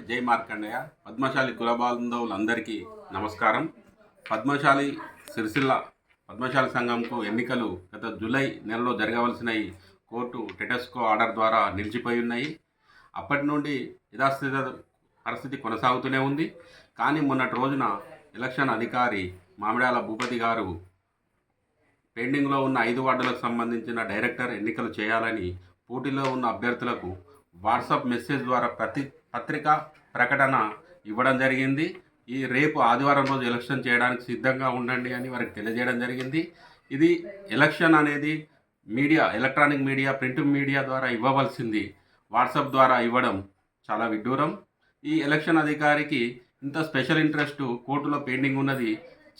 గారి జై మార్కండయ్య పద్మశాలి కుల బాంధవులందరికీ నమస్కారం. పద్మశాలి సిరిసిల్ల పద్మశాలి సంఘంకు ఎన్నికలు గత జూలై నెలలో జరగవలసినవి కోర్టు టెటస్కో ఆర్డర్ ద్వారా నిలిచిపోయి ఉన్నాయి. అప్పటి నుండి యథాస్థిత పరిస్థితి కొనసాగుతూనే ఉంది. కానీ మొన్నటి రోజున ఎలక్షన్ అధికారి మామిడాల భూపతి గారు పెండింగ్లో ఉన్న ఐదు వార్డులకు సంబంధించిన డైరెక్టర్ ఎన్నికలు చేయాలని పోటీలో ఉన్న అభ్యర్థులకు వాట్సాప్ మెసేజ్ ద్వారా ప్రతి పత్రిక ప్రకటన ఇవ్వడం జరిగింది. ఈ రేపు ఆదివారం రోజు ఎలక్షన్ చేయడానికి సిద్ధంగా ఉండండి అని వారికి తెలియజేయడం జరిగింది. ఇది ఎలక్షన్ అనేది media electronic media print media ద్వారా ఇవ్వవలసింది. వాట్సాప్ ద్వారా ఇవ్వడం చాలా విడ్డూరం. ఈ ఎలక్షన్ అధికారికి ఇంత స్పెషల్ ఇంట్రెస్ట్ కోర్టులో పెండింగ్ ఉన్నది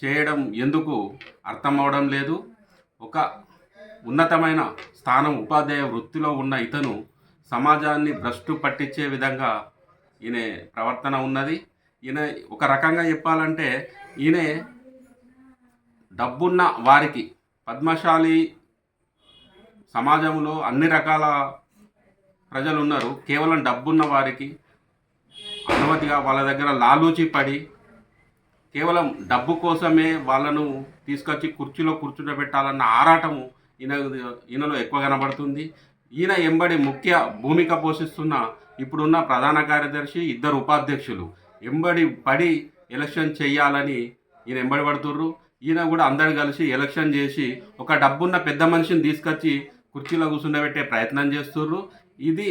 చేయడం ఎందుకు అర్థం అవడం లేదు. ఒక ఉన్నతమైన స్థానం ఉపాధ్యాయ వృత్తిలో ఉన్న ఇతను సమాజాన్ని భ్రష్టు పట్టించే విధంగా ఈయన ప్రవర్తన ఉన్నది. ఈయన ఒక రకంగా చెప్పాలంటే ఈయన డబ్బున్న వారికి పద్మశాలి సమాజంలో అన్ని రకాల ప్రజలు ఉన్నారు కేవలం డబ్బున్న వారికి అనుమతిగా వాళ్ళ దగ్గర లాలూచి పడి కేవలం డబ్బు కోసమే వాళ్ళను తీసుకొచ్చి కుర్చీలో కూర్చుండబెట్టాలన్న ఆరాటము ఈయన ఈయనలో ఎక్కువ కనబడుతుంది. ఈయన ఎంబడి ముఖ్య భూమిక పోషిస్తున్న ఇప్పుడున్న ప్రధాన కార్యదర్శి ఇద్దరు ఉపాధ్యక్షులు. ఎంబడి పడి ఎలక్షన్ చేయాలని ఈయన ఎంబడి పడుతుర్రు. ఈయన కూడా అందరు కలిసి ఎలక్షన్ చేసి ఒక డబ్బున్న పెద్ద మనిషిని తీసుకొచ్చి కుర్చీలో కూర్చుండబెట్టే ప్రయత్నం చేస్తుర్రు. ఇది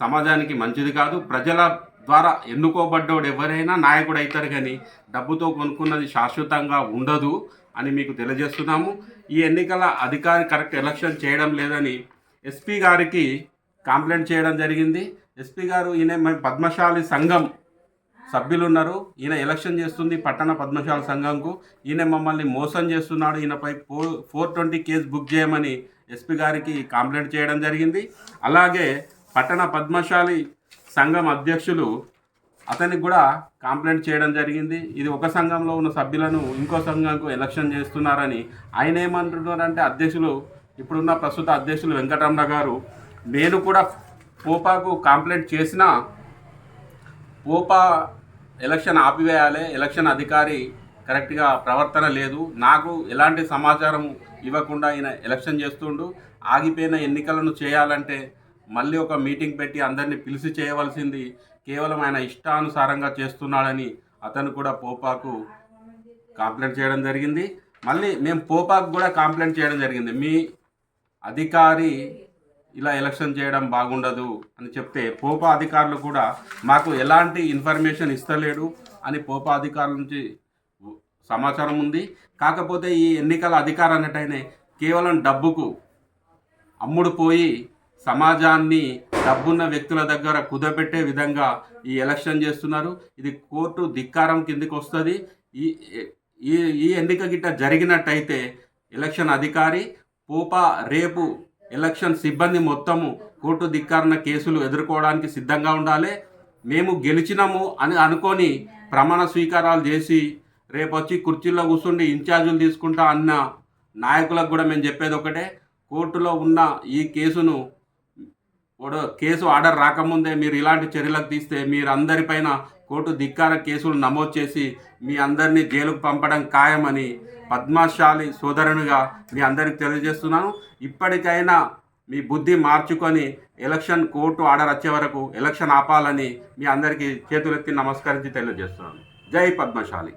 సమాజానికి మంచిది కాదు. ప్రజల ద్వారా ఎన్నుకోబడ్డోడు ఎవరైనా నాయకుడు అవుతారు కానీ డబ్బుతో కొనుక్కున్నది శాశ్వతంగా ఉండదు అని మీకు తెలియజేస్తున్నాము. ఈ ఎన్నికల అధికారి కరెక్ట్ ఎలక్షన్ చేయడం లేదని ఎస్పీ గారికి కంప్లైంట్ చేయడం జరిగింది. ఎస్పీ గారు ఈయన పద్మశాలి సంఘం సభ్యులు ఉన్నారు ఈయన ఎలక్షన్ చేస్తుంది పట్టణ పద్మశాల సంఘంకు. ఈయన మమ్మల్ని మోసం చేస్తున్నాడు. ఈయనపై four four twenty case book చేయమని ఎస్పీ గారికి కంప్లైంట్ చేయడం జరిగింది. అలాగే పట్టణ పద్మశాలి సంఘం అధ్యక్షులు అతనికి కూడా కంప్లైంట్ చేయడం జరిగింది. ఇది ఒక సంఘంలో ఉన్న సభ్యులను ఇంకో సంఘంకు ఎలక్షన్ చేస్తున్నారని ఆయన ఏమంటున్నారంటే అధ్యక్షులు ఇప్పుడున్న ప్రస్తుత అధ్యక్షులు వెంకటరమణ గారు నేను కూడా పోపాకు కంప్లైంట్ చేసినా పోపా ఎలక్షన్ ఆపివేయాలి ఎలక్షన్ అధికారి కరెక్ట్గా ప్రవర్తన లేదు. నాకు ఎలాంటి సమాచారం ఇవ్వకుండా ఆయన ఎలక్షన్ చేస్తుండు. ఆగిపోయిన ఎన్నికలను చేయాలంటే మళ్ళీ ఒక మీటింగ్ పెట్టి అందరినీ పిలిచి చేయవలసింది కేవలం ఆయన ఇష్టానుసారంగా చేస్తున్నాడని అతను కూడా పోపాకు కంప్లైంట్ చేయడం జరిగింది. మళ్ళీ మేము పోపాకు కూడా కంప్లైంట్ చేయడం జరిగింది. మీ అధికారి ఇలా ఎలక్షన్ చేయడం బాగుండదు అని చెప్తే పోపా అధికారులు కూడా మాకు ఎలాంటి ఇన్ఫర్మేషన్ ఇస్తలేడు అని పోపా అధికారుల నుంచి సమాచారం ఉంది. కాకపోతే ఈ ఎన్నికల అధికారం అన్నట్టయినే కేవలం డబ్బుకు అమ్ముడు పోయి సమాజాన్ని డబ్బున్న వ్యక్తుల దగ్గర కుదపెట్టే విధంగా ఈ ఎలక్షన్ చేస్తున్నారు. ఇది కోర్టు ధిక్కారం కిందికి వస్తుంది. ఈ ఈ ఈ ఎన్నిక గిట్ట జరిగినట్టయితే ఎలక్షన్ అధికారి పోపా రేపు ఎలక్షన్ సిబ్బంది మొత్తము కోర్టు ధిక్కారణ కేసులు ఎదుర్కోవడానికి సిద్ధంగా ఉండాలి. మేము గెలిచినాము అని అనుకొని ప్రమాణ స్వీకారాలు చేసి రేపు వచ్చి కుర్చీలో కూర్చుండి ఇన్ఛార్జీలు తీసుకుంటా అన్న నాయకులకు కూడా మేము చెప్పేది ఒకటే. కోర్టులో ఉన్న ఈ కేసును ఓడ కేసు ఆర్డర్ రాకముందే మీరు ఇలాంటి చర్యలకు తీస్తే మీరు అందరిపైన కోర్టు ధిక్కార కేసులు నమోదు చేసి మీ అందరినీ జైలుకు పంపడం ఖాయమని పద్మశాలి సోదరునిగా మీ అందరికి తెలియజేస్తున్నాను. ఇప్పటికైనా మీ బుద్ధి మార్చుకొని ఎలక్షన్ కోర్టు ఆర్డర్ వచ్చే వరకు ఎలక్షన్ ఆపాలని మీ అందరికీ చేతులెత్తి నమస్కరించి తెలియజేస్తున్నాను. జై పద్మశాలి.